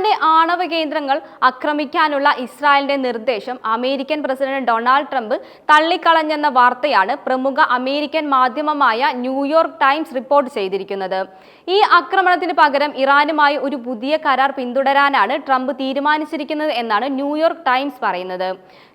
ഇറാന്റെ ആണവ കേന്ദ്രങ്ങൾ ആക്രമിക്കാനുള്ള ഇസ്രായേലിന്റെ നിർദ്ദേശം അമേരിക്കൻ പ്രസിഡന്റ് ഡൊണാൾഡ് ട്രംപ് തള്ളിക്കളഞ്ഞെന്ന വാർത്തയാണ് പ്രമുഖ അമേരിക്കൻ മാധ്യമമായ ന്യൂയോർക്ക് ടൈംസ് റിപ്പോർട്ട് ചെയ്തിരിക്കുന്നത്. ഈ ആക്രമണത്തിന് പകരം ഇറാനുമായി ഒരു പുതിയ കരാർ പിന്തുടരാനാണ് ട്രംപ് തീരുമാനിച്ചിരിക്കുന്നത് എന്നാണ് ന്യൂയോർക്ക് ടൈംസ് പറയുന്നത്.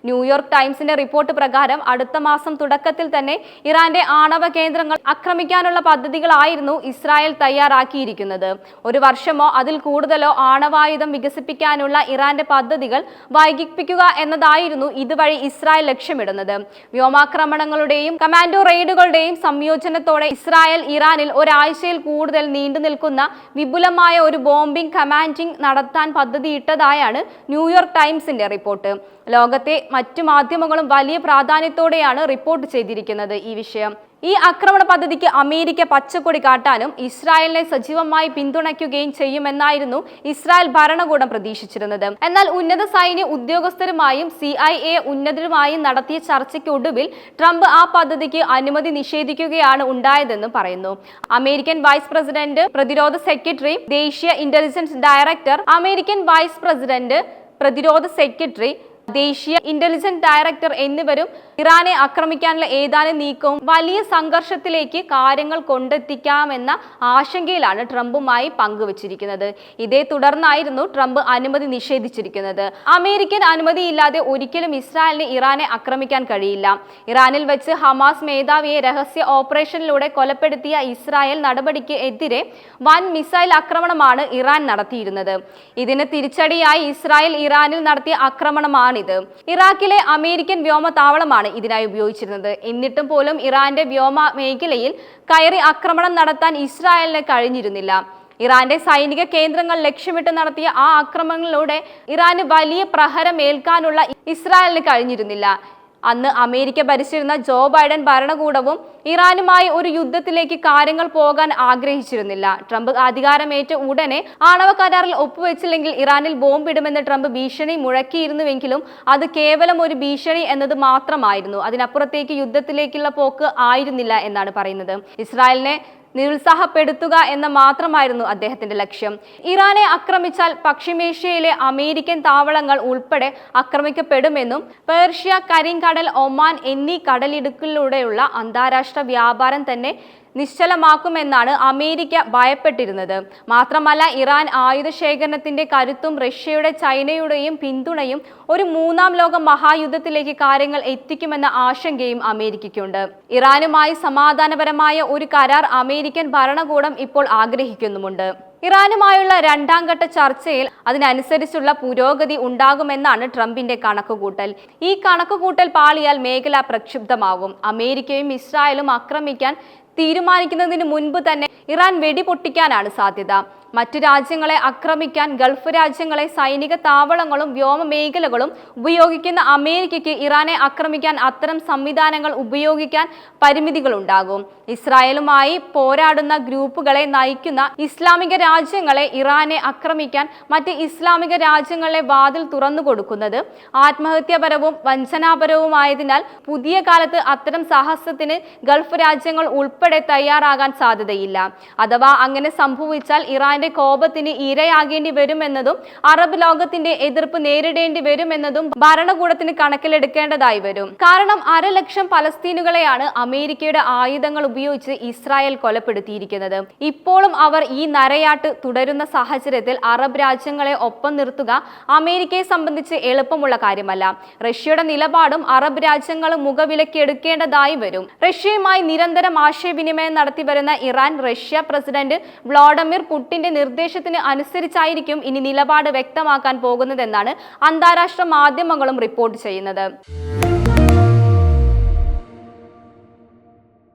ന്യൂയോർക്ക് ടൈംസിന്റെ റിപ്പോർട്ട് പ്രകാരം അടുത്ത മാസം തുടക്കത്തിൽ തന്നെ ഇറാന്റെ ആണവ കേന്ദ്രങ്ങൾ ആക്രമിക്കാനുള്ള പദ്ധതികളായിരുന്നു ഇസ്രായേൽ തയ്യാറാക്കിയിരിക്കുന്നത്. ഒരു വർഷമോ അതിൽ കൂടുതലോ ആണവായുധം വികസിപ്പിക്കാനുള്ള ഇറാന്റെ പദ്ധതികൾ വൈകിപ്പിക്കുക എന്നതായിരുന്നു ഇതുവഴി ഇസ്രായേൽ ലക്ഷ്യമിടുന്നത്. വ്യോമാക്രമണങ്ങളുടെയും കമാൻഡോ റെയ്ഡുകളുടെയും സംയോജനത്തോടെ ഇസ്രായേൽ ഇറാനിൽ ഒരാഴ്ചയിൽ കൂടുതൽ നീണ്ടു നിൽക്കുന്ന വിപുലമായ ഒരു ബോംബിംഗ് കമാൻഡിംഗ് നടത്താൻ പദ്ധതിയിട്ടതായാണ് ന്യൂയോർക്ക് ടൈംസിന്റെ റിപ്പോർട്ട്. ലോകത്തെ മറ്റു മാധ്യമങ്ങളും വലിയ പ്രാധാന്യത്തോടെയാണ് റിപ്പോർട്ട് ചെയ്തിരിക്കുന്നത് ഈ വിഷയം. ഈ ആക്രമണ പദ്ധതിക്ക് അമേരിക്ക പച്ചക്കൊടി കാട്ടാനും ഇസ്രായേലിനെ സജീവമായി പിന്തുണയ്ക്കുകയും ചെയ്യുമെന്നായിരുന്നു ഇസ്രായേൽ ഭരണകൂടം പ്രതീക്ഷിച്ചിരുന്നത്. എന്നാൽ ഉന്നത സൈന്യ ഉദ്യോഗസ്ഥരുമായും സി ഐ എ ഉന്നതരുമായും നടത്തിയ ചർച്ചയ്ക്കൊടുവിൽ ട്രംപ് ആ പദ്ധതിക്ക് അനുമതി നിഷേധിക്കുകയാണ് ഉണ്ടായതെന്ന് പറയുന്നു. അമേരിക്കൻ വൈസ് പ്രസിഡന്റ് പ്രതിരോധ സെക്രട്ടറി ദേശീയ intelligence director American vice president പ്രതിരോധ സെക്രട്ടറി ദേശീയ ഇന്റലിജൻസ് ഡയറക്ടർ എന്നിവരും ഇറാനെ ആക്രമിക്കാനുള്ള ഏതാനും നീക്കവും വലിയ സംഘർഷത്തിലേക്ക് കാര്യങ്ങൾ കൊണ്ടെത്തിക്കാമെന്ന ആശങ്കയിലാണ് ട്രംപുമായി പങ്കുവച്ചിരിക്കുന്നത്. ഇതേ തുടർന്നായിരുന്നു ട്രംപ് അനുമതി നിഷേധിച്ചിരിക്കുന്നത്. അമേരിക്കൻ അനുമതിയില്ലാതെ ഒരിക്കലും ഇസ്രായേലിന് ഇറാനെ ആക്രമിക്കാൻ കഴിയില്ല. ഇറാനിൽ വെച്ച് ഹമാസ് മേധാവിയെ രഹസ്യ ഓപ്പറേഷനിലൂടെ കൊലപ്പെടുത്തിയ ഇസ്രായേൽ നടപടിക്ക് എതിരെ വൻ മിസൈൽ ആക്രമണമാണ് ഇറാൻ നടത്തിയിരുന്നത്. ഇതിന് തിരിച്ചടിയായി ഇസ്രായേൽ ഇറാനിൽ നടത്തിയ ആക്രമണമാണിത് ഇറാഖിലെ അമേരിക്കൻ വ്യോമതാവളമാണ് ഇതിനായി ഉപയോഗിച്ചിരുന്നത്. എന്നിട്ടും പോലും ഇറാന്റെ വ്യോമ മേഖലയിൽ കയറി ആക്രമണം നടത്താൻ ഇസ്രായേലിന് കഴിഞ്ഞിരുന്നില്ല. ഇറാന്റെ സൈനിക കേന്ദ്രങ്ങൾ ലക്ഷ്യമിട്ട് നടത്തിയ ആ ആക്രമണങ്ങളിലൂടെ ഇറാന് വലിയ പ്രഹരം ഏൽക്കാനുള്ള ഇസ്രായേലിന് കഴിഞ്ഞിരുന്നില്ല. അന്ന് അമേരിക്ക ഭരിച്ചിരുന്ന ജോ ബൈഡൻ ഭരണകൂടവും ഇറാനുമായി ഒരു യുദ്ധത്തിലേക്ക് കാര്യങ്ങൾ പോകാൻ ആഗ്രഹിച്ചിരുന്നില്ല. ട്രംപ് അധികാരമേറ്റ ഉടനെ ആണവ കരാറിൽ ഒപ്പുവെച്ചില്ലെങ്കിൽ ഇറാനിൽ ബോംബിടുമെന്ന് ട്രംപ് ഭീഷണി മുഴക്കിയിരുന്നുവെങ്കിലും അത് കേവലം ഒരു ഭീഷണി എന്നത് മാത്രമായിരുന്നു. അതിനപ്പുറത്തേക്ക് യുദ്ധത്തിലേക്കുള്ള പോക്ക് ആയിരുന്നില്ല എന്നാണ് പറയുന്നത്. ഇസ്രായേലിനെ നിരുത്സാഹപ്പെടുത്തുക എന്ന മാത്രമായിരുന്നു അദ്ദേഹത്തിന്റെ ലക്ഷ്യം. ഇറാനെ ആക്രമിച്ചാൽ പശ്ചിമേഷ്യയിലെ അമേരിക്കൻ താവളങ്ങൾ ഉൾപ്പെടെ ആക്രമിക്കപ്പെടുമെന്നും പേർഷ്യ കരിങ്കടൽ ഒമാൻ എന്നീ കടലിടുക്കിലൂടെയുള്ള അന്താരാഷ്ട്ര വ്യാപാരം തന്നെ നിശ്ചലമാക്കുമെന്നാണ് അമേരിക്ക ഭയപ്പെട്ടിരുന്നത്. മാത്രമല്ല ഇറാൻ ആയുധ ശേഖരണത്തിന്റെ കരുത്തും റഷ്യയുടെ ചൈനയുടെയും പിന്തുണയും ഒരു മൂന്നാം ലോക മഹായുദ്ധത്തിലേക്ക് കാര്യങ്ങൾ എത്തിക്കുമെന്ന ആശങ്കയും അമേരിക്കയ്ക്കുണ്ട്. ഇറാനുമായി സമാധാനപരമായ ഒരു കരാർ അമേരിക്കൻ ഭരണകൂടം ഇപ്പോൾ ആഗ്രഹിക്കുന്നുമുണ്ട്. ഇറാനുമായുള്ള രണ്ടാം ഘട്ട ചർച്ചയിൽ അതിനനുസരിച്ചുള്ള പുരോഗതി ഉണ്ടാകുമെന്നാണ് ട്രംപിന്റെ കണക്കുകൂട്ടൽ. ഈ കണക്കുകൂട്ടൽ പാളിയാൽ മേഖല പ്രക്ഷുബ്ധമാകും. അമേരിക്കയും ഇസ്രായേലും ആക്രമിക്കാൻ തീരുമാനിക്കുന്നതിന് മുൻപ് തന്നെ ഇറാൻ വെടിപൊട്ടിക്കാനാണ് സാധ്യത. മറ്റു രാജ്യങ്ങളെ ആക്രമിക്കാൻ ഗൾഫ് രാജ്യങ്ങളെ സൈനിക താവളങ്ങളും വ്യോമ മേഖലകളും ഉപയോഗിക്കുന്ന അമേരിക്കയ്ക്ക് ഇറാനെ ആക്രമിക്കാൻ അത്തരം സംവിധാനങ്ങൾ ഉപയോഗിക്കാൻ പരിമിതികളുണ്ടാകും ഇസ്രായേലുമായി പോരാടുന്ന ഗ്രൂപ്പുകളെ നയിക്കുന്ന ഇസ്ലാമിക രാജ്യങ്ങളെ ഇറാനെ ആക്രമിക്കാൻ മറ്റ് ഇസ്ലാമിക രാജ്യങ്ങളെ വാതിൽ തുറന്നു കൊടുക്കുന്നത് ആത്മഹത്യാപരവും വഞ്ചനാപരവുമായതിനാൽ പുതിയ കാലത്ത് അത്തരം സാഹസത്തിന് ഗൾഫ് രാജ്യങ്ങൾ ഉൾപ്പെടെ തയ്യാറാകാൻ സാധ്യതയില്ല. അഥവാ അങ്ങനെ സംഭവിച്ചാൽ ഇറാന്റെ കോപത്തിന് ഇരയാകേണ്ടി വരുമെന്നതും അറബ് ലോകത്തിന്റെ എതിർപ്പ് നേരിടേണ്ടി വരുമെന്നതും ഭരണകൂടത്തിന് കണക്കിലെടുക്കേണ്ടതായി വരും. കാരണം അരലക്ഷം പലസ്തീനുകളെയാണ് അമേരിക്കയുടെ ആയുധങ്ങൾ ഉപയോഗിച്ച് ഇസ്രായേൽ കൊലപ്പെടുത്തിയിരിക്കുന്നത്. ഇപ്പോഴും അവർ ഈ നരയാട്ട് തുടരുന്ന സാഹചര്യത്തിൽ അറബ് രാജ്യങ്ങളെ ഒപ്പം നിർത്തുക അമേരിക്കയെ സംബന്ധിച്ച് എളുപ്പമുള്ള കാര്യമല്ല. റഷ്യയുടെ നിലപാടും അറബ് രാജ്യങ്ങളും മുഖവിലക്കെടുക്കേണ്ടതായി വരും. റഷ്യയുമായി നിരന്തരം ആശയവിനിമയം നടത്തി വരുന്ന ഇറാൻ റഷ്യ പ്രസിഡന്റ് വ്ളാഡിമിർ പുടിന്റെ നിർദ്ദേശത്തിന് അനുസരിച്ചായിരിക്കും ഇനി നിലപാട് വ്യക്തമാക്കാൻ പോകുന്നതെന്നാണ് അന്താരാഷ്ട്ര മാധ്യമങ്ങളും റിപ്പോർട്ട് ചെയ്യുന്നത്.